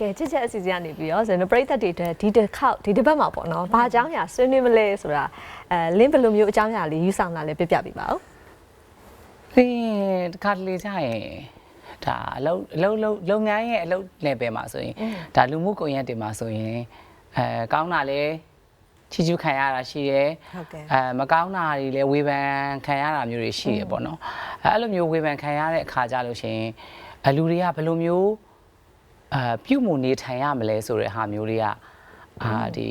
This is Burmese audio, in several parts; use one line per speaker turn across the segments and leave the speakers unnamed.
ကဲချစ်ချက်အစီအစဉ်ကနေပြီးတော့ဇန်နပရိသတ်တွေတဲ့ဒီတစ်ခေါက်ဒီတစ်ပတ်မှာပေါ့နော်ဘာအကြောင်းအရာဆွေးနွေးမလဲဆိုတာအဲလင်းဘယ်လိုမျိုးအကြောင်းအရာလေးယူဆောင်လာလဲပြပြပေးပါဦး
ပြီးရင်တခါတလေကြာရင်ဒါအလုပ်အလုပ်လုပ်လုပ်ငန်းရဲ့အလုပ် level မှာဆိုရင်ဒါလူမှုကွန်ရက်တွေမှာဆိုရင်အဲကောင်းတာလဲချီချူခံရတာရှိတယ်
ဟုတ်ကဲ့
အဲမကောင်းတာတွေလည်းဝေဖန်ခံရတာမျိုးတွေရှိရပေါ့နော်အဲအဲ့လိုမျိုးဝေဖန်ခံရတဲ့အခါကြလို့ရှိရင်အလူတွေကဘယ်လိုမျိုး အာပြုမှုနေထိုင်ရမလဲဆိုတဲ့ဟာမျိုးတွေကအာဒီ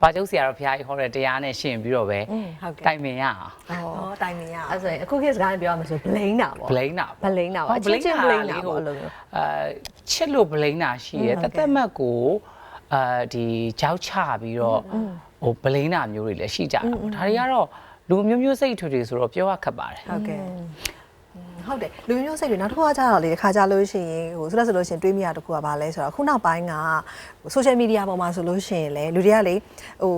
ပါကျုပ်ဆရာတော်ဘုရားကြီးဟောတဲ့တရားနဲ့ရှင်းပြီးတော့ပဲ
ဟုတ်ကဲ့
တိုင်ပင်ရအောင်
ဟောတိုင်မင်ရအောင်
အဲ့ဆိုရင်အခုခေတ်စကားနဲ့ပြောရမှာဆို blame တာပေါ့
ဘလိန်တာ
ဘလိန်တာပေါ့အချင်းချင်း blame တာပေါ့အဲ့လိုမျိုး
အဲချစ်လို့ဘလိန်တာရှိရယ်တသက်မတ်ကိုအာဒီကြောက်ချပြီးတော့ဟိုဘလိန်တာမျိုးတွေလည်းရှိကြတာပေါ့ဒါတွေကတော့လူမျိုးမျိုးစိတ်ထွေတွေဆိုတော့ပြောရခက်ပါတယ်
ဟုတ်ကဲ့ ဟုတ်တယ်လူမျိုးစိတ်တွေနောက်တစ်ခုကကြတော့လေတစ်ခါကြလို့ရှိရင်ဟိုဆိုလို့ဆိုလို့ရှိရင်တွေးမိရတစ်ခုကဘာလဲဆိုတော့ခုနောက်ပိုင်းကဆိုရှယ်မီဒီယာပေါ်မှာဆိုလို့ရှိရင်လေလူတွေကလေဟို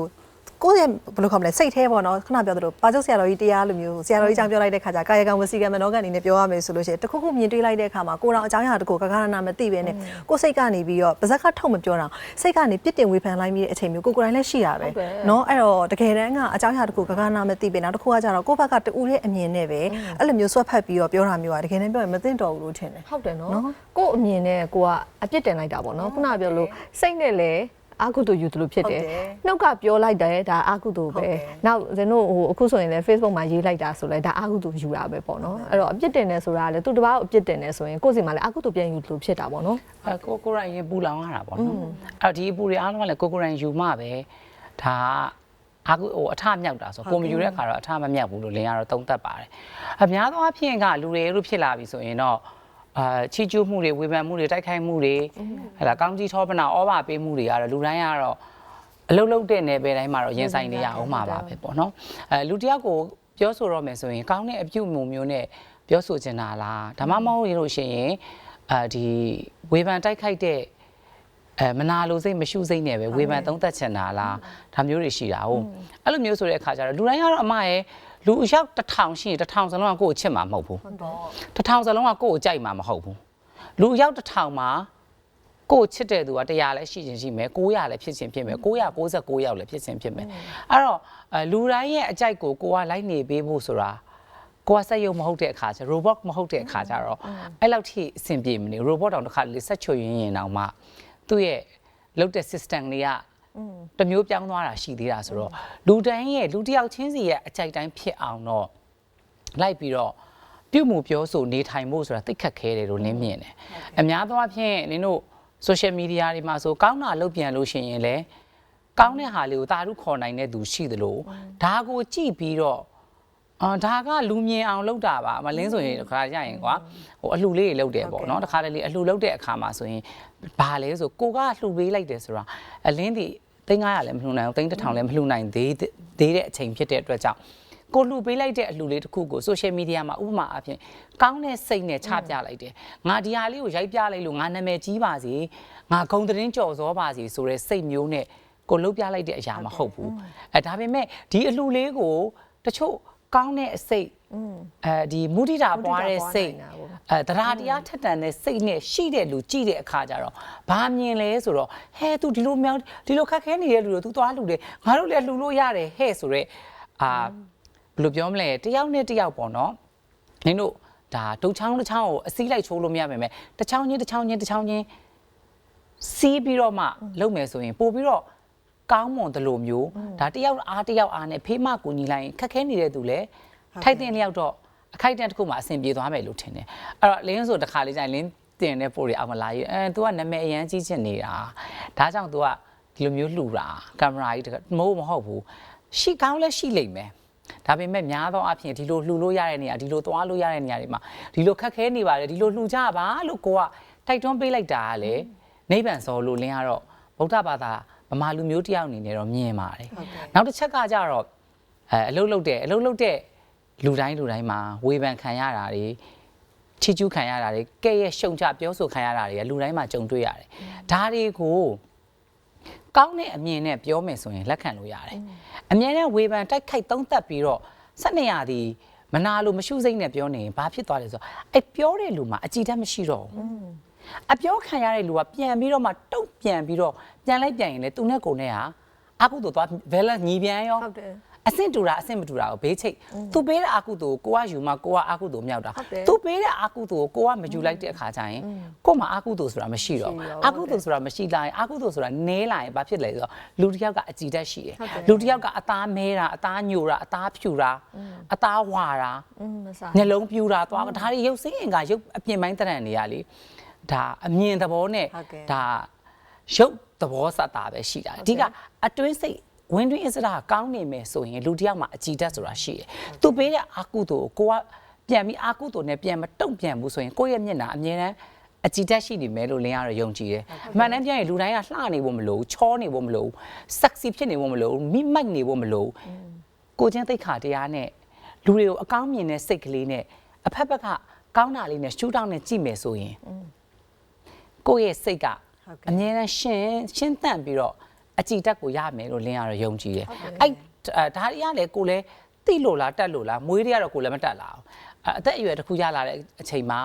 ကိုယ့်ရဲ့ဘယ်လိုခေါ်မလဲစိတ်แท้ပေါ့နော်ခုနပြောသလိုပါချုပ်ဆရာတော်ကြီးတရားလိုမျိုးဆရာတော်ကြီးအကြောင်းပြောလိုက်တဲ့ခါကျကာယကံဝစီကံမနောကံအနေနဲ့ပြောရမယ်ဆိုလို့ရှိရင်တစ်ခုခုမြင်တွေ့လိုက်တဲ့ခါမှာကိုယ်တော်အကြောင်းအရာတကူကကရဏမသိပဲနဲ့ကိုယ်စိတ်ကနေပြီးတော့ပါဇက်ကထုတ်မပြောတာစိတ်ကနေပြစ်တင်ဝေဖန်လိုက်မိတဲ့အချိန်မျိုးကိုယ်ကိုယ်တိုင်လည်းရှိတာပဲနော်အဲ့တော့တကယ်တမ်းကအကြောင်းအရာတကူကကရဏမသိပဲနောက်တစ်ခုကကျတော့ကိုယ့်ဘက်ကတူရဲ့အမြင်နဲ့ပဲအဲ့လိုမျိုးဆွတ်ဖက်ပြီးတော့ပြောတာမျိုးကတကယ်တမ်းပြောရင်မသိတော့ဘူးလို့ထင်တယ်
ဟုတ်တယ်နော်ကို့အမြင်နဲ့ကိုကအပြစ်တင်လိုက်တာပေါ့နော်ခုနပြောလို့စိတ်နဲ့လည်း အာကုတုယူသလိုဖြစ်တယ်
ဟုတ်တယ်
နှုတ်ကပြောလိုက်တယ်ဒါအာကုတု
ဟုတ်
ပဲ
တယ်
နောက်ဇင်တို့ဟိုအခုဆိုရင်လည်း Facebook မှာရေးလိုက်တာဆိုလဲဒါအာကုတုယူတာပဲပေါ့နော်အဲ့တော့အပြစ်တင်တယ်ဆိုတာကလည်းသူတစ်ပါးကိုအပြစ်တင်တယ်ဆိုရင်ကိုယ့်စီမှာလည်းအာကုတုပြန်ယူသလိုဖြစ်တာပေါ့နော်
အဲကိုကိုယ်တိုင်ရင်ပူလောင်ရတာပေါ့နော်အဲ့တော့ဒီအပူတွေအားလုံးကလည်းကိုကိုယ်တိုင်ယူမှပဲဒါအာကုဟိုအထမြောက်တာဆိုကိုမယူတဲ့ခါတော့အထမမြောက်ဘူးလို့လင်းရတော့သုံးသက်ပါတယ်အများသောအားဖြင့်ကလူတွေလို့ဖြစ်လာပြီဆိုရင်တော့ အာချီကျူးမှုတွေဝေဖန်မှုတွေတိုက်ခိုက်မှုတွေဟဲ့လားကောင်းကြီးထောပနာဩဘာပေးမှုတွေကတော့လူတိုင်းကတော့အလုံးလုံးတဲ့နယ်ပယ်တိုင်းမှာတော့ရင်ဆိုင်နေရအောင်မှာပါပဲပေါ့နော်အဲလူတစ်ယောက်ကိုပြောဆိုတော့မယ်ဆိုရင်ကောင်းတဲ့အပြုမှုမျိုးနဲ့ပြောဆိုချင်တာလားဒါမှမဟုတ်ရင်လို့ရှိရင်အာဒီဝေဖန်တိုက်ခိုက်တဲ့အဲမနာလိုစိတ်မရှုစိတ်နဲ့ပဲဝေဖန်သုံးသက်ချင်တာလားဒါမျိုးတွေရှိတာဟုတ်အဲ့လိုမျိုးဆိုတဲ့အခါကျတော့လူတိုင်းကတော့အမရဲ့ လူအယောက်တစ်ထောင်ရှိရင်တစ်ထောင်စလုံးကကိုယ့်ကိုချစ်မှာမဟုတ်ဘူး
ဟုတ်တော့
တစ်ထောင်စလုံးကကိုယ့်ကိုကြိုက်မှာမဟုတ်ဘူးလူအယောက်တစ်ထောင်မှာကိုယ့်ချစ်တဲ့သူကတရားလည်းရှိချင်းရှိမယ်900လည်းဖြစ်ချင်းဖြစ်မယ်999ယောက်လည်းဖြစ်ချင်းဖြစ်မယ်အဲ့တော့အဲလူတိုင်းရဲ့အကြိုက်ကိုကိုကလိုက်နေပေးဖို့ဆိုတာကိုကစက်ရုံမဟုတ်တဲ့အခါကျ robot မဟုတ်တဲ့အခါကျတော့အဲ့လောက်ထိအဆင်ပြေမနေ robot တောင်တစ်ခါလေဆက်ချွတ်ရင်းရင်တောင်မှသူ့ရဲ့လုတ်တဲ့ system တွေက တစ်မျိုးပြောင်းသွားတာရှိသေးတာဆိုတော့လူတိုင်းရဲ့လူတစ်ယောက်ချင်းစီရဲ့အကြိုက်တိုင်းဖြစ်အောင်တော့လိုက်ပြီးတော့ပြုမှုပြောဆိုနေထိုင်ဖို့ဆိုတာသိခက်ခဲတယ်လို့လင်းမြင်တယ်။အများသောအားဖြင့်နင်တို့ social media တွေမှာဆိုကောင်းတာလုပ်ပြန်လို့ရှိရင်လည်းကောင်းတဲ့ဟာလေးကိုတာရုခေါ်နိုင်တဲ့သူရှိသလိုဒါကိုကြည့်ပြီးတော့အာဒါကလူမြင်အောင်လုပ်တာပါမလင်းဆိုရင်ခါကြရင်ကွာဟိုအလှလေးတွေလုပ်တယ်ပေါ့နော်တခါတလေအလှလုပ်တဲ့အခါမှာဆိုရင်ဘာလဲဆိုကိုကလှပေးလိုက်တယ်ဆိုတာအလင်းဒီ သိန်း900လည်းမလှနိုင်ဘူးသိန်း1000လည်းမလှနိုင်သေးသေးတဲ့အချိန်ဖြစ်တဲ့အတွက်ကြောင့်ကိုလှူပေးလိုက်တဲ့အလှူလေးတစ်ခုကို social media မှာဥပမာအဖြစ်ကောင်းတဲ့စိတ်နဲ့ချပြလိုက်တယ်။ငါဒီဟာလေးကိုရိုက်ပြလိုက်လို့ငါနာမည်ကြီးပါစေ။ငါဂုံသတင်းကြော်စောပါစေဆိုတဲ့စိတ်မျိုးနဲ့ကိုလှုပ်ပြလိုက်တဲ့အရာမဟုတ်ဘူး။အဲဒါပေမဲ့ဒီအလှူလေးကိုတချို့ကောင်းတဲ့အစိတ် အဲဒီမုဒိတာပွားတဲ့စိတ်အဲတရားတရားထက်တန်တဲ့စိတ်နဲ့ရှိတဲ့လူကြည့်တဲ့အခါကျတော့ဘာမြင်လဲဆိုတော့ဟဲ तू ဒီလိုမြောက်ဒီလိုခက်ခဲနေတဲ့လူတို့ तू သွားလှူတယ်ငါတို့လည်းလှူလို့ရတယ်ဟဲ့ဆိုတော့အာဘယ်လိုပြောမလဲတယောက်နဲ့တယောက်ပေါ့နော်နင်တို့ဒါတုတ်ချောင်းတစ်ချောင်းကိုအစည်းလိုက်ချိုးလို့မရပါမယ်တစ်ချောင်းချင်းတစ်ချောင်းချင်းတစ်ချောင်းချင်းစီးပြီးတော့မှလုပ်မယ်ဆိုရင်ပို့ပြီးတော့ကောင်းမွန်တယ်လို့မျိုးဒါတယောက်အားတယောက်အားနဲ့ဖေးမကူညီလိုက်ရင်ခက်ခဲနေတဲ့သူလဲ ထိုက်တဲ့လျောက်တော့အခိုက်အတန့်တစ်ခုမှအဆင်ပြေသွားမယ်လို့ထင်တယ်အဲ့တော့လင်းဆိုတစ်ခါလေးကျရင်လင်းတင်တဲ့ပို့တွေအောင်မလာရေးအဲ तू ကနာမည်အရန်ကြီးချင်နေတာဒါကြောင့် तू ကဒီလိုမျိုးလှူတာကင်မရာကြီးတကမဟုတ်မဟုတ်ဘူးရှိကောင်းလဲရှိလိမ့်မယ်ဒါပေမဲ့များသောအားဖြင့်ဒီလိုလှူလို့ရတဲ့နေရာဒီလိုသွားလို့ရတဲ့နေရာတွေမှာဒီလိုခက်ခဲနေပါတယ်ဒီလိုလှူကြပါလို့ကိုကတိုက်တွန်းပေးလိုက်တာကလေနိဗ္ဗာန်စောလို့လင်းကတော့ဗုဒ္ဓဘာသာဗမာလူမျိုးတစ်ယောက်အနေနဲ့တော့မြင်ပါတယ်နောက်တစ်ချက်ကကြတော့အဲအလုတ်လုတ်တဲ့အလုတ်လုတ်တဲ့ လူတိုင်းလူတိုင်းမှာဝေဖန်ခံရတာတွေချီကျူးခံရတာတွေကဲ့ရဲ့ရှုံချပြောဆိုခံရတာတွေကလူတိုင်းမှာကြုံတွေ့ရတယ်ဒါတွေကိုကောင်းတဲ့အမြင်နဲ့ပြောမယ်ဆိုရင်လက်ခံလို့ရတယ်။အမြင်နဲ့ဝေဖန်တိုက်ခိုက်သုံးသပ်ပြီးတော့ဆက်နေရသည်မနာလို့မရှုစိတ်နဲ့ပြောနေရင်ဘာဖြစ်သွားလဲဆိုတော့အဲ့ပြောတဲ့လူမှာအကြည်ဓာတ်မရှိတော့ဘူးအပြောခံရတဲ့လူကပြန်ပြီးတော့မှတုတ်ပြန်ပြီးတော့ပြန်လိုက်ပြန်ရင်လေသူနဲ့ကိုယ်နဲ့ဟာအကုသို့သွား balance ညီပြန်ရော
ဟုတ်တယ်
အဆင့်တူတာအဆင့်မတူတာကိုဘေးချိတ်သူပေးတဲ့အကုသို့ကိုကိုကယူမှကိုကအကုသို့မြောက်တာ
ဟုတ်တယ်
သူပေးတဲ့အကုသို့ကိုကမယူလိုက်တဲ့အခါကျရင်ကို့မှာအကုသို့ဆိုတာမရှိတော့
မရှိတော့
အကုသို့ဆိုတာမရှိလာရင်အကုသို့ဆိုတာနဲလာရင်ဘာဖြစ်လဲဆိုတော့လူတစ်ယောက်ကအကြည်တတ်ရှိတယ်
ဟုတ်တယ်
လူတစ်ယောက်ကအသားမဲတာအသားညိုတာအသားဖြူတာအသားဝါတာ
อืมမစား
နှလုံးပြူတာသွားဒါတွေရုပ်စင်းအင်ကရုပ်အပြင်ပိုင်းတရံနေရလေဒါအမြင်သဘောနဲ့
ဟုတ်ကဲ့
ဒါရုပ်သဘောစတာပဲရှိတာအဓိကအတွင်းစိတ် ဝင်းတွင်းအစရာကောင်းနေမယ်ဆိုရင်လူတစ်ယောက်မှာအကြည်တတ်ဆိုတာရှိတယ်။သူပေးတဲ့အာကုသို့ကိုကိုကပြန်ပြီးအာကုသို့နဲ့ပြန်မတုံ့ပြန်ဘူးဆိုရင်ကိုယ့်ရဲ့မျက်နှာအမြဲတမ်းအကြည်တက်ရှိနေမယ်လို့လင်းရတော့ယုံကြည်တယ်။အမှန်တမ်းပြန်ရင်လူတိုင်းကလှနေဖို့မလိုဘူးချောနေဖို့မလိုဘူး။ sexy ဖြစ်နေဖို့မလိုဘူးမိမိုက်နေဖို့မလိုဘူး။ကိုချင်းသိက္ခာတရားနဲ့လူတွေကိုအကောင်းမြင်တဲ့စိတ်ကလေးနဲ့အဖက်ဖက်ကကောင်းတာလေးနဲ့ရှူတောင်းနဲ့ကြည့်မယ်ဆိုရင်ကိုယ့်ရဲ့စိတ်က
ဟုတ်ကဲ့
အမြဲတမ်းရှင်းရှင်းတန့်ပြီးတော့ အကြည်တက်ကိုရမယ်လို့လင်းရတော့ယုံကြည်တယ်။အဲ့အဲဒါတွေကလည်းကိုလည်းတိလို့လားတက်လို့လားမွေးတွေကတော့ကိုလည်းမတက်လာဘူး။အဲအသက်အရွယ်တစ်ခုရလာတဲ့အချိန်မှာ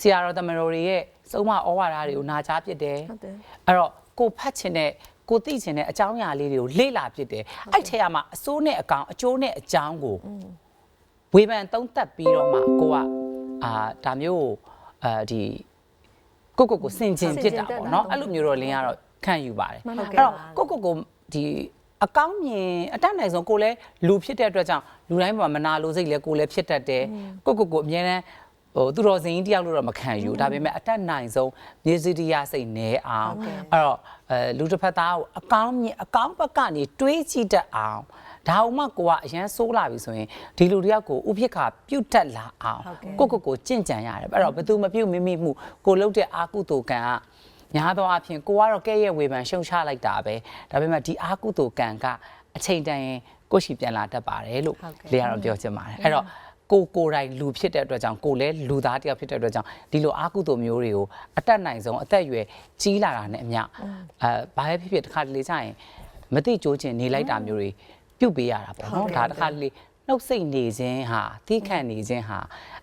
ဆရာတော်တမန်တော်တွေရဲ့စုံမဩဝါဒတွေကိုနာကြားဖြစ်တယ်
ဟုတ်တယ်။
အဲ့တော့ကိုဖတ်ချင်တဲ့ကိုသိချင်တဲ့အကြောင်းအရာလေးတွေကိုလေ့လာဖြစ်တယ်။အဲ့ထဲမှာအစိုးနဲ့အကောင်အကျိုးနဲ့အကြောင်းကိုဝေဖန်သုံးသပ်ပြီးတော့မှကိုကအာဒါမျိုးကိုအာဒီကိုကိုကိုစင်ကျင်ဖြစ်တာပေါ့နော်အဲ့လိုမျိုးတော့လင်းကတော့ ခံယူပါတယ်
မှန်ပါ
အဲ့တော့ကိုကိုကိုဒီအကောင်းမြင်အတတ်နိုင်ဆုံးကိုလည်းလူဖြစ်တဲ့အတွက်ကြောင့်လူတိုင်းမှာမနာလိုစိတ်လဲကိုလည်းဖြစ်တတ်တယ်ကိုကိုကိုအများနဲ့ဟိုသူတော်စင်ကြီးတယောက်လို့တော့မခံယူဒါပေမဲ့အတတ်နိုင်ဆုံးမြေစီတရားစိတ်နဲအောင်အဲ့တော့အဲလူတစ်ဖက်သားကိုအကောင်းမြင်အကောင်းဘက်ကနေတွေးကြည့်တတ်အောင်ဒါအောင်မှကိုကအရန်ဆိုးလာပြီဆိုရင်ဒီလူတယောက်ကိုဥပိ္ပခာပြုတ်တက်လာအောင်ကိုကိုကိုကြင့်ကြံရတယ်အဲ့တော့ဘယ်သူမပြုတ်မိမိမှုကိုလှုပ်တဲ့အာကုသိုလ်ကံက များသောအားဖြင့်ကိုကတော့ကဲ့ရဲ့ဝေဖန်ရှုံချလိုက်တာပဲဒါပေမဲ့ဒီအာကုသိုလ်ကံကအချိန်တန်ရင်ကိုယ့်ရှိပြန်လာတတ်ပါတယ်လို့
ဟုတ်ကဲ့
လေရတော့ပြောချင်ပါတယ်အဲ့တော့ကိုကိုယ်တိုင်လူဖြစ်တဲ့အတွက်ကြောင့်ကိုလည်းလူသားတစ်ယောက်ဖြစ်တဲ့အတွက်ကြောင့်ဒီလိုအာကုသိုလ်မျိုးတွေကိုအတက်နိုင်ဆုံးအသက်အရွယ်ကြီးလာတာနဲ့အမျှအဲဘာပဲဖြစ်ဖြစ်တစ်ခါတလေကျရင်မသိကြိုးချင်နေလိုက်တာမျိုးတွေပြုတ်ပေးရတာပေါ့
ဟုတ်
နော်
ကဲ့
ဒါတစ်ခါတလေနှုတ်ဆက်နေခြင်းဟာသိခံနေခြင်းဟာ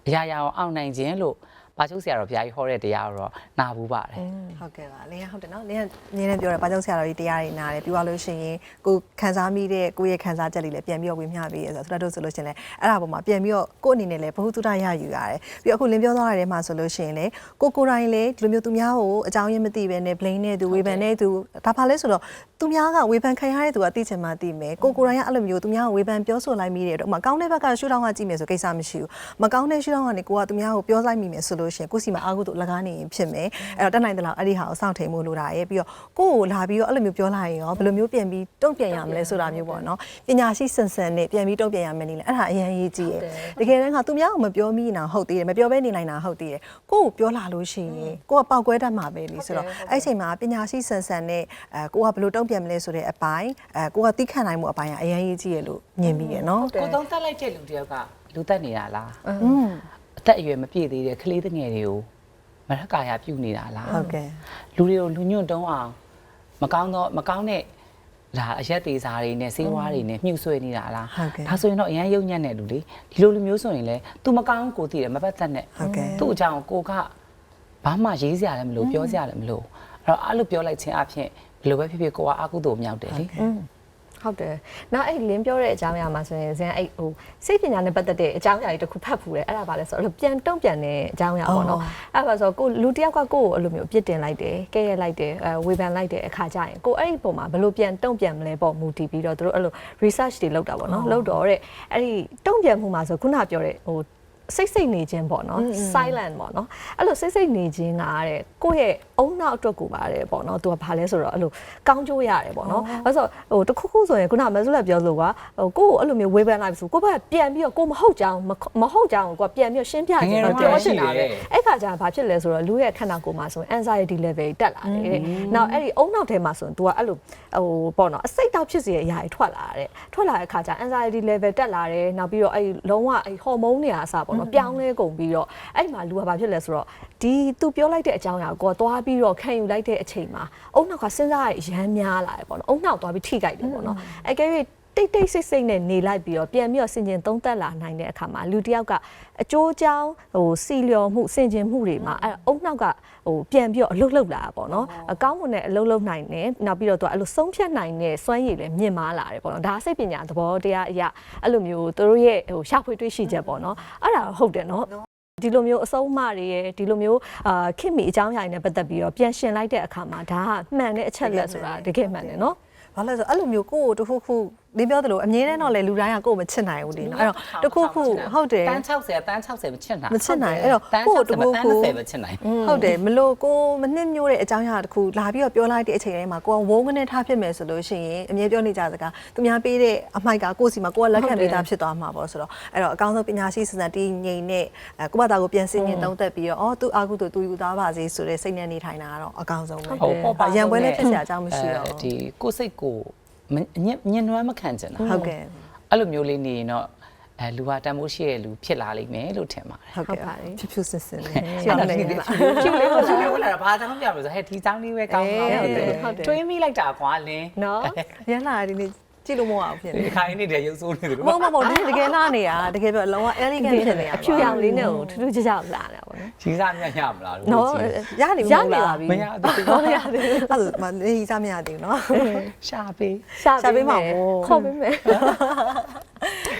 အရာရာအောင်အောင်နိုင်ခြင်းလို့ ပါချုပ်ဆရာတော်ဘုရားကြီးဟောတဲ့တရားကိုတော့နာဘူးပါတယ်
ဟုတ်ကဲ့ပါလင်းရဟုတ်တယ်နော်လင်းရနင်းနေပြောတယ်ဘာကြောင့်ဆရာတော်ကြီးတရားတွေနားတယ်ပြီးသွားလို့ရှိရင်ကိုခံစားမိတဲ့ကိုယ့်ရဲ့ခံစားချက်လေးလည်းပြန်ပြီးတော့ဝေမျှပေးရဆိုတော့ဆိုတော့တို့ဆိုလို့ရှိရင်လည်းအဲ့ဒါပေါ်မှာပြန်ပြီးတော့ကိုယ့်အနေနဲ့လည်းဘ ഹു တုဒရယူရတယ်ပြီးတော့အခုလင်းပြောသွားတဲ့ထဲမှာဆိုလို့ရှိရင်လည်းကိုကိုယ်တိုင်လည်းဒီလိုမျိုးသူများကိုအကြောင်းရင်းမသိပဲနဲ့ blame နဲ့သူဝေဖန်နဲ့သူဒါပါလဲဆိုတော့သူများကဝေဖန်ခံရတဲ့သူကသိချင်မှသိမယ်ကိုကိုယ်တိုင်ကအဲ့လိုမျိုးသူများကိုဝေဖန်ပြောဆိုလိုက်မိတဲ့တော့ဥပမာကောင်းတဲ့ဘက်ကရှုထောင့်ကကြည့်မယ်ဆိုကိစ္စမရှိဘူးမကောင်းတဲ့ရှုထောင့်ကနေကိုကသူများကိုပြောလိုက်မိမယ်ဆိုလို့ရှိရင်ကိုယ့်စီမှာအာဟုတို့လကားနေရင်ဖြစ်မယ်အဲ့တော့တက်နိုင်တဲ့လောက်အဲ့ဒီဟာကိုစောင့်ထိန်မှုလိုတာရဲ့ပြီးတော့ကိုယ့်ကိုလာပြီးတော့အဲ့လိုမျိုးပြောလိုက်ရင်ရောဘယ်လိုမျိုးပြန်ပြီးတုံ့ပြန်ရမလဲဆိုတာမျိုးပေါ့နော်ပညာရှိဆန်ဆန်နဲ့ပြန်ပြီးတုံ့ပြန်ရမယ်နေလေအဲ့ဒါအရင်ရေးကြည့်ရဲ့တကယ်တမ်းကသူများကိုမပြောမိနေတာဟုတ်သေးတယ်မပြောဘဲနေနိုင်တာဟုတ်သေးတယ်ကိုယ့်ကိုပြောလာလို့ရှိရင်ကိုကပောက်ကွဲတတ်မှာပဲလေဆိုတော့အဲ့ချိန်မှာပညာရှိဆန်ဆန်နဲ့အဲကိုကဘယ်လိုတုံ့ပြန်မလဲဆိုတဲ့အပိုင်းအဲကိုကသိခံနိုင်မှုအပိုင်းကအရင်ရေးကြည့်ရလို့မြင်ပြီးရနော်
ကိုသုံးသက်လိုက်တဲ့လူတယောက်ကလူသက်နေတာလား
อืม
အသက်အရွယ်မပြည့်သေးတဲ့ကလေးငယ်တွေကိုမရကာရပြုတ်နေတာလား
ဟုတ်ကဲ့
လူတွေကိုလူညွန့်တုံးအောင်မကောင်းတော့မကောင်းတဲ့ဒါအရက်သေးစားတွေနဲ့ဆေးဝါးတွေနဲ့မြှုပ်ဆွဲနေတာလား
ဟုတ်ကဲ့
ဒါဆိုရင်တော့အရန်ယုံညံ့တဲ့လူလေဒီလိုလူမျိုးဆိုရင်လေ तू မကောင်းကိုသိတယ်မပတ်သက်နဲ့
ဟုတ်ကဲ့
သူ့အကြောင်းကိုကဘာမှရေးစရာလည်းမလိုပြောစရာလည်းမလိုအဲ့တော့အဲ့လိုပြောလိုက်ခြင်းအဖြစ်ဘယ်လိုပဲဖြစ်ဖြစ်ကိုကအကုသိုလ်မြောက်တယ်လေ
ဟုတ် တယ်။နောက်အဲ့လင်းပြောတဲ့အကြောင်းအရာမှာဆိုရင်ဇင်အဲ့ဟိုစိတ်ပညာနဲ့ပတ်သက်တဲ့အကြောင်းအရာတွေတစ်ခုဖတ်ဖူးတယ်။အဲ့ဒါပါလဲဆိုတော့ပြန်တုံ့ပြန်တဲ့အကြောင်းအရာပေါ့နော်။အဲ့ဒါဆိုကိုလူတစ်ယောက်ကကိုယ့်ကိုအဲ့လိုမျိုးအပြစ်တင်လိုက်တယ်၊ကဲရလိုက်တယ်၊အဲဝေဖန်လိုက်တဲ့အခါကျရင်ကိုအဲ့ဒီပုံမှာဘယ်လိုပြန်တုံ့ပြန်မလဲပေါ့မူတည်ပြီးတော့သူတို့အဲ့လို research တွေလုပ်တာပေါ့နော်။လုပ်တော့တဲ့အဲ့ဒီတုံ့ပြန်မှုမှာဆိုခုနပြောတဲ့ဟို စိတ်စိတ်နေခြင်းပေါ့နော် silent ပေါ့နော်အဲ့လိုစိတ်စိတ်နေခြင်းကတဲ့ကိုယ့်ရဲ့အုံနောက်အတွက်ကိုပါတယ်ပေါ့နော်သူကဘာလဲဆိုတော့အဲ့လိုကောင်းကျိုးရတယ်ပေါ့နော်အဲ့ဆိုဟိုတခုခုဆိုရင်ခုနမဆုလက်ပြောလို့ကဟိုကိုယ့်ကိုအဲ့လိုမျိုးဝေဖန်လိုက်ဆိုကိုယ့်ဘက်ကပြန်ပြီးတော့ကိုယ်မဟုတ်ကြောင်းမဟုတ်ကြောင်းကိုကပြန်ပြီးတော့ရှင်းပြခြင်းတော့ပြောချင်တာပဲအဲ့ခါကျရင်ဘာဖြစ်လဲဆိုတော့လူရဲ့ခန္ဓာကိုယ်မှာဆိုရင် anxiety level တက်လာတယ်တဲ့နောက်အဲ့ဒီအုံနောက်ထဲမှာဆိုရင် तू ကအဲ့လိုဟိုပေါ့နော်အစိတ်တောက်ဖြစ်စေတဲ့အရာတွေထွက်လာတဲ့ထွက်လာတဲ့ခါကျ anxiety level တက်လာတယ်နောက်ပြီးတော့အဲ့လုံးဝအဲ့ hormone တွေအားစပေါ့နော်ပြောင်းလဲကုန်ပြီးတော့အဲ့ဒီမှာလူကဘာဖြစ်လဲဆိုတော့ဒီသူပြောလိုက်တဲ့အကြောင်းအရာကိုသွားပြီးတော့ခံယူလိုက်တဲ့အချိန်မှာအုံနောက်ကစဉ်းစားရရမ်းများလာတယ်ပေါ့နော်အုံနောက်သွားပြီးထိကြိုက်တယ်ပေါ့နော်အဲ့ကဲ၍ တိတ်တိတ်ဆိတ်ဆိတ်နဲ့နေလိုက်ပြီးတော့ပြန်ပြီးတော့ဆင်ခြင်သုံးသက်လာနိုင်တဲ့အခါမှာလူတစ်ယောက်ကအကျိုးကြောင်းဟိုစီလျော်မှုဆင်ခြင်မှုတွေမှာအဲအုံနောက်ကဟိုပြန်ပြီးတော့အလုတ်လုတ်လာတာပေါ့နော်အကောင်းမွန်တဲ့အလုတ်လုတ်နိုင်တယ်နောက်ပြီးတော့သူကအဲ့လိုဆုံးဖြတ်နိုင်တဲ့စွမ်းရည်လည်းမြင့်မားလာတယ်ပေါ့နော်ဒါစိတ်ပညာသဘောတရားအရာအဲ့လိုမျိုးသူတို့ရဲ့ဟိုရှာဖွေတွေ့ရှိချက်ပေါ့နော်အဲ့ဒါဟုတ်တယ်နော်ဒီလိုမျိုးအဆုံးအမတွေရဲ့ဒီလိုမျိုးအာခင်မီအကြောင်းအရာတွေနဲ့ပတ်သက်ပြီးတော့ပြန်ရှင်လိုက်တဲ့အခါမှာဒါကမှန်တဲ့အချက်လက်ဆိုတာတကယ်မှန်တယ်နော်
ဘာလဲဆိုအဲ့လိုမျိုးကိုယ့်ကိုတစ်ခုခု နေပြောသလိုအမြဲတမ်းတော့လေလူတိုင်းကကိုယ့်ကိုမချစ်နိုင်ဘူးဒီနော်အဲ့တော့တစ်ခုခုဟုတ်တယ်
တန်း60တန်း60မချစ်နိုင်
မချစ်နိုင်အဲ့တော့
တန်း
ကိုယ့်ကို
60
တစ်
တ
ခု
န်း
ခု
30ပဲချစ်နိုင်
ဟုတ်တယ်မလို့ကိုမနစ်မျိုးတဲ့အကြောင်းအရာတစ်ခုလာပြီးတော့ပြောလိုက်တဲ့အချိန်တိုင်းမှာကိုကဝုန်းကနေထားဖြစ်မယ်ဆိုလို့ရှိရင်အမြဲပြောနေကြစကားသူများပေးတဲ့အမိုက်ကကိုယ့်စီမှာကိုကလက်ခံပေးတာဖြစ်သွားမှာပေါ့ဆိုတော့အဲ့တော့အကောင်းဆုံးပညာရှိစံစံတီးငိမ့်နဲ့အဲကိုယ့်ဘာသာကိုပြန်စင်ရင်သုံးသက်ပြီးတော့အော်သူအာကုသူသူယူသားပါစေဆိုတဲ့စိတ်နဲ့နေထိုင်တာကတော့အကောင်းဆုံးပဲ
ဟုတ်ပေါ့ပါ
ရံပွဲလည်းဖြစ်စရာအကြောင်းမရှိတော့ဘူး
ဒီကိုယ်စိတ်ကိုမ ညင်ညင်နွမ်းမခံချင်တာ
ဟုတ်ကဲ့
အဲ့လိုမျိုးလေးနေရင်တော့အဲလူဟာတန်မိုးရှိတဲ့လူဖြစ်လာလိမ့်မယ်လို့ထင်ပါတယ်
ဟုတ်
ဟုတ်
ကဲ့
ပါတယ်
ဖြူဖြူစင်စင်လေး
အဲ့
ရှောင်း
ဒါ
နေ
ဒီ
တယ်
ဖြူလေးကိုဖြူလေးကိုလာတာဘာသာမပြလို့ဆိုဟဲ့ဒီချောင်းလေးပဲကောင်းပါ
ဟုတ်တယ်
ဘူး
ဟုတ်တယ်
တွေးမိလိုက်တာကွာလင်း
နော်
ရန်လာဒီနေ့ ကြည့်လို့မဟုတ်ဘူးဖြစ်နေ
ဒီခိုင်းနေတယ်ရုပ်ဆိုးနေတယ်လို့
မဟုတ်မဟုတ်ဒီတကယ်လာနေတာတကယ်ပြောအလုံးဝ elegant ဖြစ်နေတာ
အဖြူရောင်လေးနဲ့ကိုထူးထူးခြားခြားလာတာပေါ့နော်
ကြီးစားမြတ်ရမလားလို့
နော်
ရနေပြီ
မ
လား
မရသေးဘူး
မရသေးဘူး
အဲ့ဒါမနေကြီးစားမရသေးဘူးနော်
ရှာပေး
ရှာပေးမှာပေါ့
ခေါ်ပေးမယ်